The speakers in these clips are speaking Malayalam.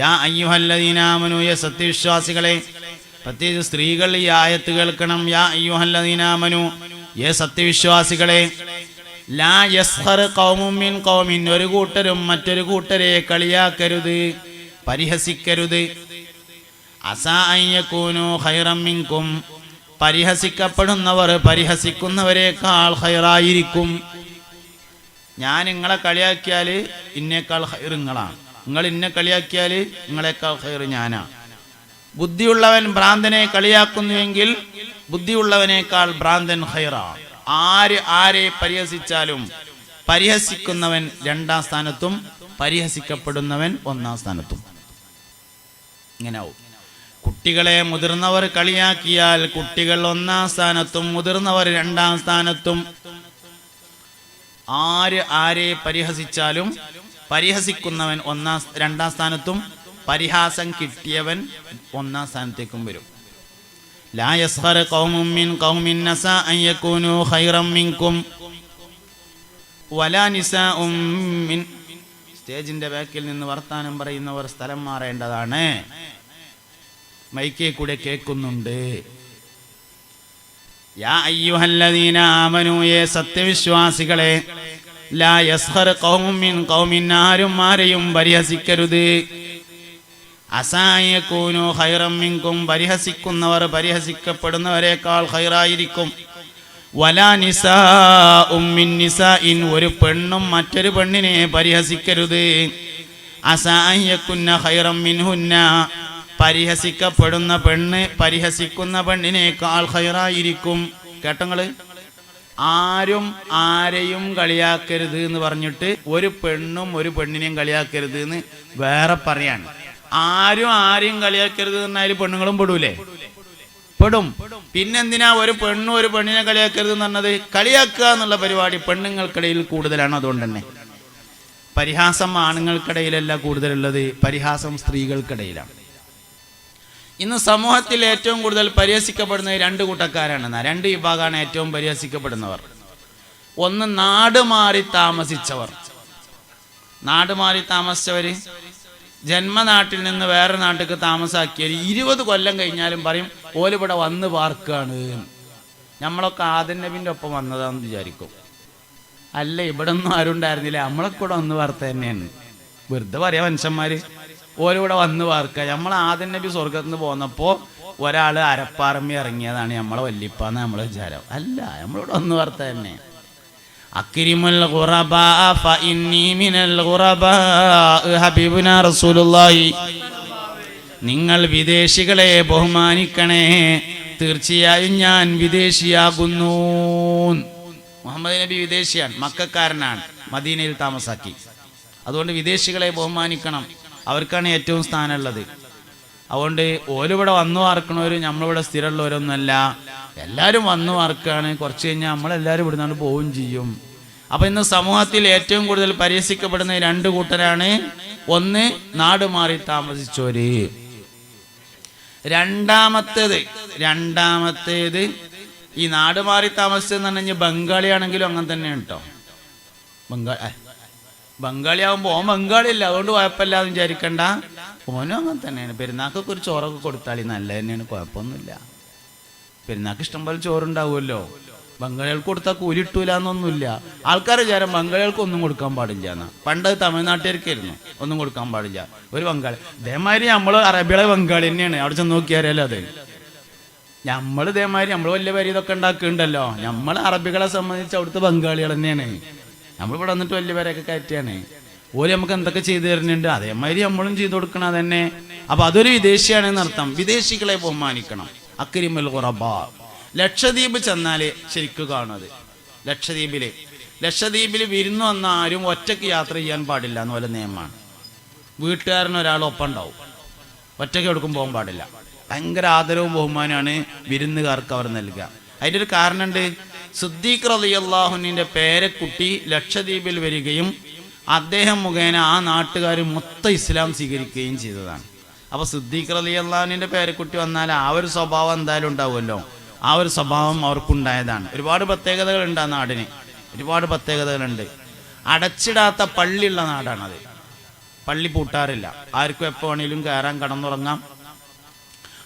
യാ അയ്യുഹല്ലദീനാമനുയ സത്യവിശ്വാസികളെ പ്രത്യേകിച്ച് സ്ത്രീകൾ ഈ ആയത്ത് കേൾക്കണം. യാ അയ്യുഹല്ലദീനാമനു യ സത്യവിശ്വാസികളെ ലാ യസ്ഹർ കൗമുമിൻ കൗമിൻ ഒരു കൂട്ടരും മറ്റൊരു കൂട്ടരെ കളിയാക്കരുത് പരിഹസിക്കരുത്. അസാ അയ്യക്കൂനു ഖൈറം മിൻകും പരിഹസിക്കപ്പെടുന്നവർ പരിഹസിക്കുന്നവരെക്കാൾ ഹൈറായിരിക്കും ഞാൻ നിങ്ങളെ കളിയാക്കിയാൽ ഇന്നേക്കാൾ ഹൈർ നിങ്ങളാണ് നിങ്ങൾ ഇന്നെ കളിയാക്കിയാൽ നിങ്ങളെക്കാൾ ഹൈർ ഞാനാ. ബുദ്ധിയുള്ളവൻ ഭ്രാന്തനെ കളിയാക്കുന്നുവെങ്കിൽ ബുദ്ധിയുള്ളവനേക്കാൾ ഭ്രാന്തൻ ഹൈറാണ് ആര് ആരെ പരിഹസിച്ചാലും പരിഹസിക്കുന്നവൻ രണ്ടാം സ്ഥാനത്തും പരിഹസിക്കപ്പെടുന്നവൻ ഒന്നാം സ്ഥാനത്തും. ഇങ്ങനെ ആവും. കുട്ടികളെ മുതിർന്നവർ കളിയാക്കിയാൽ കുട്ടികൾ ഒന്നാം സ്ഥാനത്തും മുതിർന്നവർ രണ്ടാം സ്ഥാനത്തും. ആര് ആരെ പരിഹസിച്ചാലും പരിഹസിക്കുന്നവൻ ഒന്നാം രണ്ടാം സ്ഥാനത്തും പരിഹാസം കിട്ടിയവൻ ഒന്നാം സ്ഥാനത്തേക്കും വരും. മിൻകും വലാ സ്റ്റേജിന്റെ ബാക്കിൽ നിന്ന് വർത്താനം പറയുന്നവർ സ്ഥലം മാറേണ്ടതാണ്. മൈക്കേ കൂടെ കേൾക്കുന്നുണ്ട്. യാ അയ്യുഹല്ലദീന ആമനു സത്യവിശ്വാസികളെ ലാ യസ്ഹർ ഖൗമും മിൻ ഖൗമിൻ ആരും ആരെയും പരിഹസിക്കരുത്. അസായക്കൂനോ ഖൈറം മിൻകും പരിഹസിക്കുന്നവർ പരിഹസിക്കപ്പെടുന്നവരെക്കാൾ ഖൈറായിരിക്കും. വലാ നിസാഉം മിൻ നിസാഇൻ ഒരു പെണ്ണും മറ്റൊരു പെണ്ണിനെ പരിഹസിക്കരുത്. അസായക്കുന്ന ഖൈറം മിൻഹുന്ന പരിഹസിക്കപ്പെടുന്ന പെണ്ണ് പരിഹസിക്കുന്ന പെണ്ണിനേക്കാൾ ഖൈറായിരിക്കും. കേട്ടങ്ങൾ ആരും ആരെയും കളിയാക്കരുത് എന്ന് പറഞ്ഞിട്ട് ഒരു പെണ്ണും ഒരു പെണ്ണിനെയും കളിയാക്കരുത് എന്ന് വേറെ പറയാണ്. ആരും ആരെയും കളിയാക്കരുത് എന്നാൽ പെണ്ണുങ്ങളും പെടൂലേ? പെടും. പിന്നെന്തിനാ ഒരു പെണ്ണും ഒരു പെണ്ണിനെ കളിയാക്കരുത് എന്ന് പറഞ്ഞത്? കളിയാക്കുക എന്നുള്ള പരിപാടി പെണ്ണുങ്ങൾക്കിടയിൽ കൂടുതലാണ് അതുകൊണ്ട് തന്നെ. പരിഹാസം ആണുങ്ങൾക്കിടയിലല്ല കൂടുതലുള്ളത് പരിഹാസം സ്ത്രീകൾക്കിടയിലാണ്. ഇന്ന് സമൂഹത്തിൽ ഏറ്റവും കൂടുതൽ പരിഹസിക്കപ്പെടുന്ന രണ്ട് കൂട്ടക്കാരാണ് രണ്ട് വിഭാഗമാണ് ഏറ്റവും പരിഹസിക്കപ്പെടുന്നവർ. ഒന്ന് നാട് മാറി താമസിച്ചവർ. നാട് മാറി താമസിച്ചവര് ജന്മനാട്ടിൽ നിന്ന് വേറെ നാട്ടിലേക്ക് താമസാക്കിയവർ ഇരുപത് കൊല്ലം കഴിഞ്ഞാലും പറയും ഓലിവിടെ വന്ന് പാർക്കാണ്. നമ്മളൊക്കെ ആദൻ നബിന്റെ ഒപ്പം വന്നതാന്ന് വിചാരിക്കും. അല്ല ഇവിടെ ഒന്നും ആരും ഉണ്ടായിരുന്നില്ല നമ്മളൊക്കെ ഇവിടെ വാർത്ത തന്നെയാണ്. വെറുതെ പറയാ മനുഷ്യന്മാര്. ഓരിവിടെ വന്ന് പാർക്കുക നമ്മൾ ആദ്യം നബി സ്വർഗത്തിൽ നിന്ന് പോന്നപ്പോ ഒരാൾ അരപ്പാറമ്മി ഇറങ്ങിയതാണ് നമ്മളെ വല്ലിപ്പാന്ന് നമ്മൾ വിചാരം. അല്ല നമ്മളിവിടെ വന്ന് വാർത്ത തന്നെ. റസൂലുള്ളാഹി. നിങ്ങൾ വിദേശികളെ ബഹുമാനിക്കണേ. തീർച്ചയായും ഞാൻ വിദേശിയാകുന്നു. മുഹമ്മദ് നബി വിദേശിയാണ് മക്കാരനാണ് മദീനയിൽ താമസാക്കി. അതുകൊണ്ട് വിദേശികളെ ബഹുമാനിക്കണം. അവർക്കാണ് ഏറ്റവും സ്ഥാനമുള്ളത്. അതുകൊണ്ട് ഓലിവിടെ വന്നു വാർക്കണവര് നമ്മളിവിടെ സ്ഥിരമുള്ളവരൊന്നുമല്ല. എല്ലാവരും വന്നു വാർക്കാണ് കുറച്ച് കഴിഞ്ഞാൽ നമ്മളെല്ലാവരും ഇവിടെ നിന്നാണ് പോവുകയും ചെയ്യും. അപ്പം ഇന്ന് സമൂഹത്തിൽ ഏറ്റവും കൂടുതൽ പരിഹസിക്കപ്പെടുന്ന രണ്ട് കൂട്ടരാണ്. ഒന്ന് നാട് മാറി താമസിച്ചവര്. രണ്ടാമത്തേത് രണ്ടാമത്തേത് ഈ നാട് മാറി താമസിച്ചെന്ന് പറഞ്ഞാൽ ബംഗാളിയാണെങ്കിലും അങ്ങനെ തന്നെയാണ് കേട്ടോ ബംഗാളി ബംഗാളി ആകുമ്പോൾ ഓൻ ബംഗാളി അല്ല അതുകൊണ്ട് കുഴപ്പമില്ല എന്ന് വിചാരിക്കണ്ട. ഓനും അങ്ങനെ തന്നെയാണ്. പെരുന്നാക്കൊക്കെ ഒരു ചോറൊക്കെ കൊടുത്താളി നല്ല തന്നെയാണ്. കുഴപ്പമൊന്നുമില്ല. പെരുന്നാക്ക് ഇഷ്ടംപോലെ ചോറുണ്ടാവുമല്ലോ. ബംഗാളികൾക്ക് കൊടുത്താൽ കൂലി ഇട്ടൂല എന്നൊന്നുമില്ല. ആൾക്കാർ വിചാരം ബംഗാളികൾക്ക് ഒന്നും കൊടുക്കാൻ പാടില്ല എന്നാ. പണ്ട് തമിഴ്നാട്ടുകാർക്കായിരുന്നു ഒന്നും കൊടുക്കാൻ പാടില്ല. ഒരു ബംഗാളി. ഇതേമാതിരി നമ്മൾ അറബികളെ ബംഗാളി തന്നെയാണ്. അവിടെ ചെന്ന് നോക്കിയാലോ അത്? നമ്മൾ ഇതേമാതിരി നമ്മൾ വലിയ പേര് ഇതൊക്കെ ഉണ്ടാക്കുന്നുണ്ടല്ലോ. നമ്മൾ അറബികളെ സംബന്ധിച്ച് അവിടുത്തെ ബംഗാളികൾ തന്നെയാണ്. നമ്മളിവിടെ വന്നിട്ട് വലിയ പേരൊക്കെ കയറ്റിയാണ്. ഓര് നമുക്ക് എന്തൊക്കെ ചെയ്തു തരുന്നുണ്ട്? അതേമാതിരി നമ്മളും ചെയ്തു കൊടുക്കണം തന്നെ അപ്പൊ അതൊരു വിദേശിയാണെന്ന് അർത്ഥം. വിദേശികളെ ബഹുമാനിക്കണം. അക്രിമൽ ഖുറബ. ലക്ഷദ്വീപ് ചെന്നാൽ ശരിക്കും കാണുന്നത്. ലക്ഷദ്വീപിൽ. ലക്ഷദ്വീപിൽ വിരുന്ന് വന്ന ആരും ഒറ്റയ്ക്ക് യാത്ര ചെയ്യാൻ പാടില്ല എന്ന് പോലെ നിയമമാണ്. വീട്ടുകാരൻ ഒരാൾ ഒപ്പം ഉണ്ടാവും. ഒറ്റയ്ക്ക് എടുക്കും പോകാൻ പാടില്ല. ഭയങ്കര ആദരവും ബഹുമാനമാണ് വിരുന്നുകാർക്ക് അവർ നൽകുക. അതിന്റെ ഒരു കാരണമുണ്ട് സുദ്ദീഖ് റളിയല്ലാഹുവിന്റെ പേരക്കുട്ടി ലക്ഷദ്വീപിൽ വരികയും അദ്ദേഹം മുഖേന ആ നാട്ടുകാർ മൊത്തം ഇസ്ലാം സ്വീകരിക്കുകയും ചെയ്തതാണ്. അപ്പോൾ സുദ്ദീഖ് റളിയല്ലാഹുവിന്റെ പേരക്കുട്ടി വന്നാൽ ആ ഒരു സ്വഭാവം എന്തായാലും ഉണ്ടാവുമല്ലോ. ആ ഒരു സ്വഭാവം അവർക്കുണ്ടായതാണ്. ഒരുപാട് പ്രത്യേകതകളുണ്ട് ആ നാടിന്. ഒരുപാട് പ്രത്യേകതകളുണ്ട്. അടച്ചിടാത്ത പള്ളിയുള്ള നാടാണത്. പള്ളി പൂട്ടാറില്ല. ആർക്കും എപ്പോ വേണേലും കയറാൻ കടന്നുറങ്ങാം.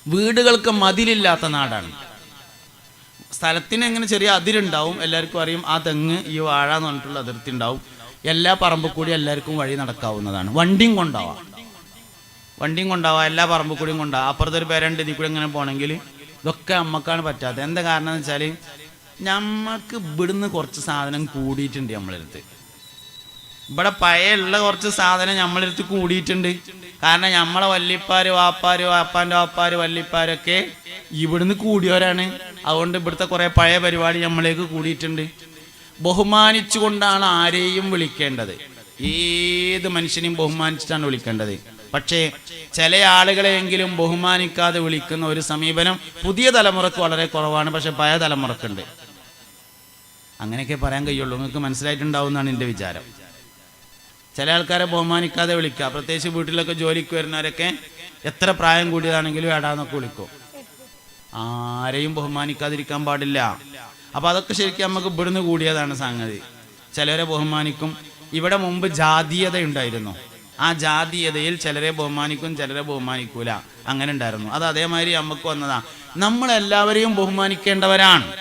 വീടുകൾക്ക് മതിലില്ലാത്ത നാടാണ്. സ്ഥലത്തിന് എങ്ങനെ ചെറിയ അതിരുണ്ടാവും എല്ലാവർക്കും അറിയും ആ തെങ്ങ് ഈ വാഴ എന്ന് പറഞ്ഞിട്ടുള്ള അതിർത്തി ഉണ്ടാവും. എല്ലാ പറമ്പ് കൂടി എല്ലാവർക്കും വഴി നടക്കാവുന്നതാണ്. വണ്ടിയും കൊണ്ടാവാം. വണ്ടിയും കൊണ്ടാവാം എല്ലാ പറമ്പ് കൂടിയും കൊണ്ടാവാം. അപ്പുറത്തൊരു പേരണ്ട് ഇതിൽ കൂടി ഇങ്ങനെ പോകണമെങ്കിൽ ഇതൊക്കെ നമ്മക്കാണ് പറ്റാത്തത്. എന്താ കാരണം എന്ന് വെച്ചാൽ നമ്മക്ക് ഇവിടുന്ന് കുറച്ച് സാധനം കൂടിയിട്ടുണ്ട് നമ്മളെടുത്ത് ഇവിടെ പഴയുള്ള കുറച്ച് സാധനം നമ്മളെടുത്ത് കൂടിയിട്ടുണ്ട്. കാരണം നമ്മളെ വല്ലിപ്പാര് വാപ്പാര് വാപ്പാന്റെ വാപ്പാര് വല്ലിപ്പാരൊക്കെ ഇവിടുന്ന് കൂടിയവരാണ്. അതുകൊണ്ട് ഇവിടുത്തെ കുറെ പഴയ പരിപാടി നമ്മളേക്ക് കൂടിയിട്ടുണ്ട്. ബഹുമാനിച്ചുകൊണ്ടാണ് ആരെയും വിളിക്കേണ്ടത്. ഏത് മനുഷ്യനെയും ബഹുമാനിച്ചിട്ടാണ് വിളിക്കേണ്ടത്. പക്ഷേ ചില ആളുകളെയെങ്കിലും ബഹുമാനിക്കാതെ വിളിക്കുന്ന ഒരു സമീപനം പുതിയ തലമുറയ്ക്ക് വളരെ കുറവാണ്. പക്ഷെ പഴയ തലമുറക്കുണ്ട്. അങ്ങനെയൊക്കെ പറയാൻ കഴിയുള്ളൂ. നിങ്ങൾക്ക് മനസ്സിലായിട്ടുണ്ടാവും എന്നാണ് എന്റെ വിചാരം. ചില ആൾക്കാരെ ബഹുമാനിക്കാതെ വിളിക്കുക. പ്രത്യേകിച്ച് വീട്ടിലൊക്കെ ജോലിക്ക് വരുന്നവരൊക്കെ എത്ര പ്രായം കൂടിയതാണെങ്കിലും എടാന്നൊക്കെ വിളിക്കും. ആരെയും ബഹുമാനിക്കാതിരിക്കാൻ പാടില്ല. അപ്പോൾ അതൊക്കെ ശരിക്കും നമുക്ക് ഇവിടുന്ന് കൂടിയതാണ് സംഗതി. ചിലരെ ബഹുമാനിക്കും. ഇവിടെ മുമ്പ് ജാതീയത ഉണ്ടായിരുന്നു. ആ ജാതീയതയിൽ ചിലരെ ബഹുമാനിക്കും ചിലരെ ബഹുമാനിക്കൂല. അങ്ങനെ ഉണ്ടായിരുന്നു. അത് അതേമാതിരി നമുക്ക് വന്നതാ. നമ്മളെല്ലാവരെയും ബഹുമാനിക്കേണ്ടവരാണ്.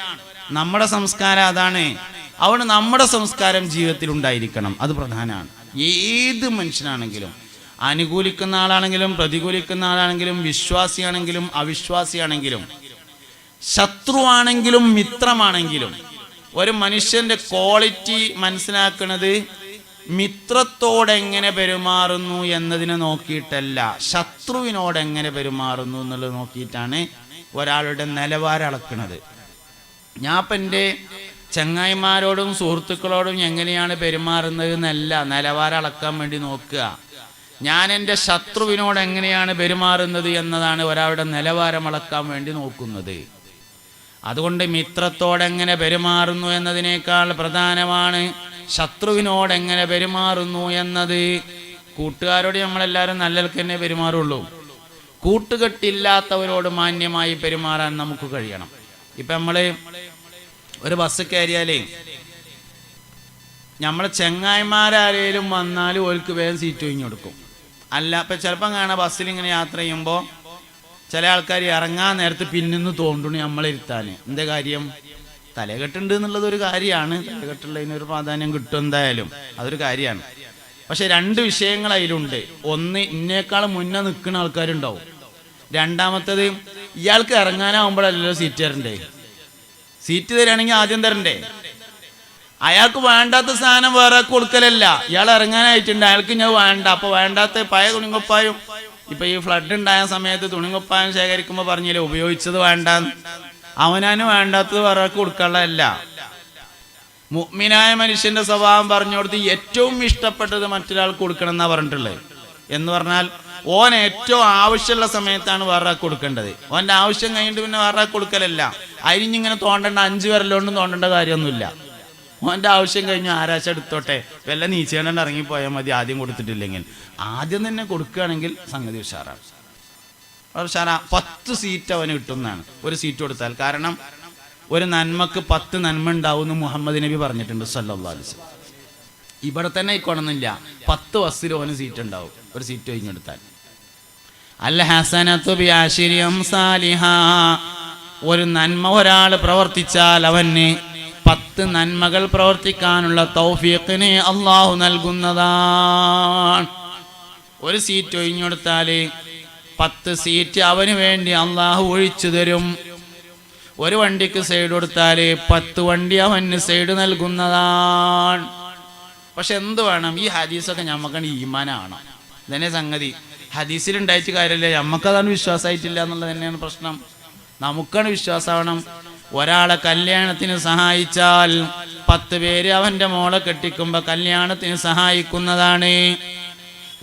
നമ്മുടെ സംസ്കാരം അതാണ്. അതുകൊണ്ട് നമ്മുടെ സംസ്കാരം ജീവിതത്തിൽ ഉണ്ടായിരിക്കണം. അത് പ്രധാനമാണ്. ഏത് മനുഷ്യനാണെങ്കിലും അനുകൂലിക്കുന്ന ആളാണെങ്കിലും പ്രതികൂലിക്കുന്ന ആളാണെങ്കിലും വിശ്വാസിയാണെങ്കിലും അവിശ്വാസിയാണെങ്കിലും ശത്രുവാണെങ്കിലും മിത്രമാണെങ്കിലും ഒരു മനുഷ്യന്റെ ക്വാളിറ്റി മനസ്സിലാക്കുന്നത് മിത്രത്തോട് എങ്ങനെ പെരുമാറുന്നു എന്നതിനെ നോക്കിയിട്ടല്ല ശത്രുവിനോട് എങ്ങനെ പെരുമാറുന്നു എന്നുള്ളത് നോക്കിയിട്ടാണ് ഒരാളുടെ നിലവാരം അളക്കുന്നത്. ഞാൻ ഇപ്പം എന്റെ ചങ്ങായിമാരോടും സുഹൃത്തുക്കളോടും എങ്ങനെയാണ് പെരുമാറുന്നത് എന്നല്ല നിലവാരം അളക്കാൻ വേണ്ടി നോക്കുക. ഞാൻ എന്റെ ശത്രുവിനോട് എങ്ങനെയാണ് പെരുമാറുന്നത് എന്നതാണ് ഒരാളുടെ നിലവാരം അളക്കാൻ വേണ്ടി നോക്കുന്നത്. അതുകൊണ്ട് മിത്രത്തോടെങ്ങനെ പെരുമാറുന്നു എന്നതിനേക്കാൾ പ്രധാനമാണ് ശത്രുവിനോട് എങ്ങനെ പെരുമാറുന്നു എന്നത്. കൂട്ടുകാരോട് നമ്മളെല്ലാവരും നല്ലവർക്ക് തന്നെ പെരുമാറുള്ളൂ. കൂട്ടുകെട്ടില്ലാത്തവരോട് മാന്യമായി പെരുമാറാൻ നമുക്ക് കഴിയണം. ഇപ്പം നമ്മൾ ഒരു ബസ് കയറിയാലേ. നമ്മളെ ചെങ്ങായിമാരാരേലും വന്നാലും ഓൽക്ക് വേഗം സീറ്റ് ഒഴിഞ്ഞു കൊടുക്കും. അല്ല അപ്പൊ ചിലപ്പം കാണാം ബസ്സിൽ ഇങ്ങനെ യാത്ര ചെയ്യുമ്പോൾ ചില ആൾക്കാർ ഇറങ്ങാൻ നേരത്ത് പിന്നിന്ന് തോണ്ടണു നമ്മളിരുത്താൻ എന്താ കാര്യം? തലകെട്ടുണ്ട് എന്നുള്ളത് ഒരു കാര്യമാണ് തലകെട്ടുള്ളതിനൊരു പ്രാധാന്യം കിട്ടും എന്തായാലും. അതൊരു കാര്യമാണ് പക്ഷെ രണ്ട് വിഷയങ്ങൾ അതിലുണ്ട് ഒന്ന് ഇന്നേക്കാൾ മുന്നേ നിൽക്കുന്ന ആൾക്കാരുണ്ടാവും. രണ്ടാമത്തത് ഇയാൾക്ക് ഇറങ്ങാനാവുമ്പോഴല്ലോ സീറ്റ് തരണ്ടേ സീറ്റ് തരികയാണെങ്കിൽ ആദ്യം തരണ്ടേ? അയാൾക്ക് വേണ്ടാത്ത സാധനം വേറെ കൊടുക്കലല്ല. ഇയാൾ ഇറങ്ങാനായിട്ടുണ്ട്. അയാൾക്ക് ഞാൻ വേണ്ട. അപ്പൊ വേണ്ടാത്ത പഴയ തുണിങ്കൊപ്പായും ഇപ്പൊ ഈ ഫ്ലഡ് ഉണ്ടായ സമയത്ത് തുണിങ്കൊപ്പായം ശേഖരിക്കുമ്പോ പറഞ്ഞില്ലേ ഉപയോഗിച്ചത് വേണ്ട അവനാന് വേണ്ടാത്തത് വേറെ കൊടുക്കാനുള്ളതല്ല. മുഗ്മിനായ മനുഷ്യന്റെ സ്വഭാവം പറഞ്ഞു കൊടുത്ത് ഏറ്റവും ഇഷ്ടപ്പെട്ടത് മറ്റൊരാൾക്ക് കൊടുക്കണം എന്നാ പറഞ്ഞിട്ടുള്ളത്. എന്ന് പറഞ്ഞാൽ ഓൻ ഏറ്റവും ആവശ്യമുള്ള സമയത്താണ് വേറെ കൊടുക്കേണ്ടത്. ഓന്റെ ആവശ്യം കഴിഞ്ഞിട്ട് പിന്നെ വേറെ കൊടുക്കലല്ല. അതിനിങ്ങനെ തോണ്ടേണ്ട അഞ്ചു വിരലോണ്ടും തോണ്ടേണ്ട കാര്യമൊന്നുമില്ല. മോന്റെ ആവശ്യം കഴിഞ്ഞു ആരാശ എടുത്തോട്ടെ? വല്ല നീച്ചേണ്ട ഇറങ്ങിപ്പോയാൽ മതി ആദ്യം കൊടുത്തിട്ടില്ലെങ്കിൽ. ആദ്യം തന്നെ കൊടുക്കുകയാണെങ്കിൽ സംഗതി ഉഷാറാണ്. ഉഷാറാ. പത്ത് സീറ്റ് അവന് കിട്ടുന്നതാണ്. ഒരു സീറ്റ് കൊടുത്താൽ. കാരണം ഒരു നന്മക്ക് പത്ത് നന്മ ഉണ്ടാവും മുഹമ്മദ് നബി പറഞ്ഞിട്ടുണ്ട് അലൈഹി വസല്ലം. ഇവിടെ തന്നെ ആയിക്കോണമെന്നില്ല പത്ത് ബസ്സിൽ ഓന് സീറ്റ് ഉണ്ടാവും. ഒരു സീറ്റ് കഴിഞ്ഞെടുത്താൽ. അല്ല ഹസനത്തു ബിഅശ്രി അംസാലിഹാ ഒരു നന്മ ഒരാൾ പ്രവർത്തിച്ചാൽ അവന് പത്ത് നന്മകൾ പ്രവർത്തിക്കാനുള്ള തൗഫീഖിനെ അള്ളാഹു നൽകുന്നതാണ്. ഒരു സീറ്റ് ഒഴിഞ്ഞെടുത്താൽ പത്ത് സീറ്റ് അവന് വേണ്ടി അള്ളാഹു ഒഴിച്ചു തരും. ഒരു വണ്ടിക്ക് സൈഡ് കൊടുത്താൽ പത്ത് വണ്ടി അവന് സൈഡ് നൽകുന്നതാണ്. പക്ഷെ എന്ത് വേണം? ഈ ഹദീസൊക്കെ ഞമ്മക്കാണ് ഈമാനാണ്. ഇതന്നെ സംഗതി. ഹദീസിൽ ഉണ്ടായിട്ട് കാര്യമില്ല. ഞമ്മക്കതാണ് വിശ്വാസമായിട്ടില്ല എന്നുള്ളത് തന്നെയാണ് പ്രശ്നം. നമുക്കാണ് വിശ്വാസമാവണം ഒരാളെ കല്യാണത്തിന് സഹായിച്ചാൽ പത്ത് പേര് അവന്റെ മോളെ കെട്ടിക്കുമ്പോൾ കല്യാണത്തിന് സഹായിക്കുന്നതാണ്.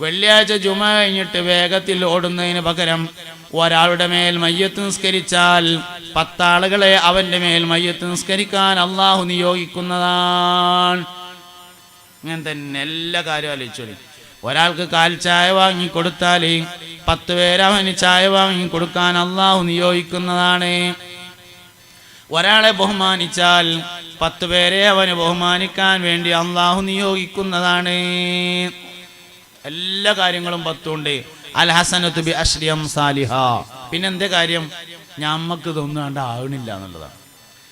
വെള്ളിയാഴ്ച ജുമ കഴിഞ്ഞിട്ട് വേഗത്തിൽ ഓടുന്നതിന് പകരം ഒരാളുടെ മേൽ മയ്യത്ത് നിസ്കരിച്ചാൽ പത്താളുകളെ അവന്റെ മേൽ മയ്യത്ത് നിസ്കരിക്കാൻ അള്ളാഹു നിയോഗിക്കുന്നതാണ്. അങ്ങനെ തന്നെ എല്ലാ കാര്യവും ആലോചിച്ചോളി. ഒരാൾക്ക് കാൽ ചായ വാങ്ങിക്കൊടുത്താൽ പത്ത് പേരവന് ചായ വാങ്ങിക്കൊടുക്കാൻ അള്ളാഹു നിയോഗിക്കുന്നതാണ്. ഒരാളെ ബഹുമാനിച്ചാൽ പത്ത് പേരെ അവന് ബഹുമാനിക്കാൻ വേണ്ടി അള്ളാഹു നിയോഗിക്കുന്നതാണ്. എല്ലാ കാര്യങ്ങളും പത്തുണ്ട്. അൽ ഹസനത്ത് ബി അഷ്രിയം സാലിഹ. പിന്നെന്താ കാര്യം? ഞമ്മക്ക് ഇതൊന്നും കണ്ട ആവണില്ല എന്നുള്ളതാണ്.